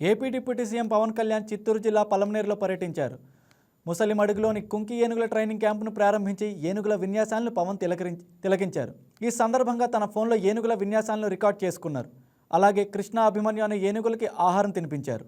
AP deputy CM Pawan Kalyan Chittoor జిల్లా పలమనేరులో పర్యటించారు. ముసలిమడుగులోని కుంకి ఏనుగుల ట్రైనింగ్ క్యాంపును ప్రారంభించి ఏనుగుల విన్యాసాలను పవన్ తిలకరించి తిలకించారు. ఈ సందర్భంగా తన ఫోన్లో ఏనుగుల విన్యాసాలను రికార్డ్ చేసుకున్నారు. అలాగే కృష్ణ అభిమన్యు అనే ఏనుగులకి ఆహారం తినిపించారు.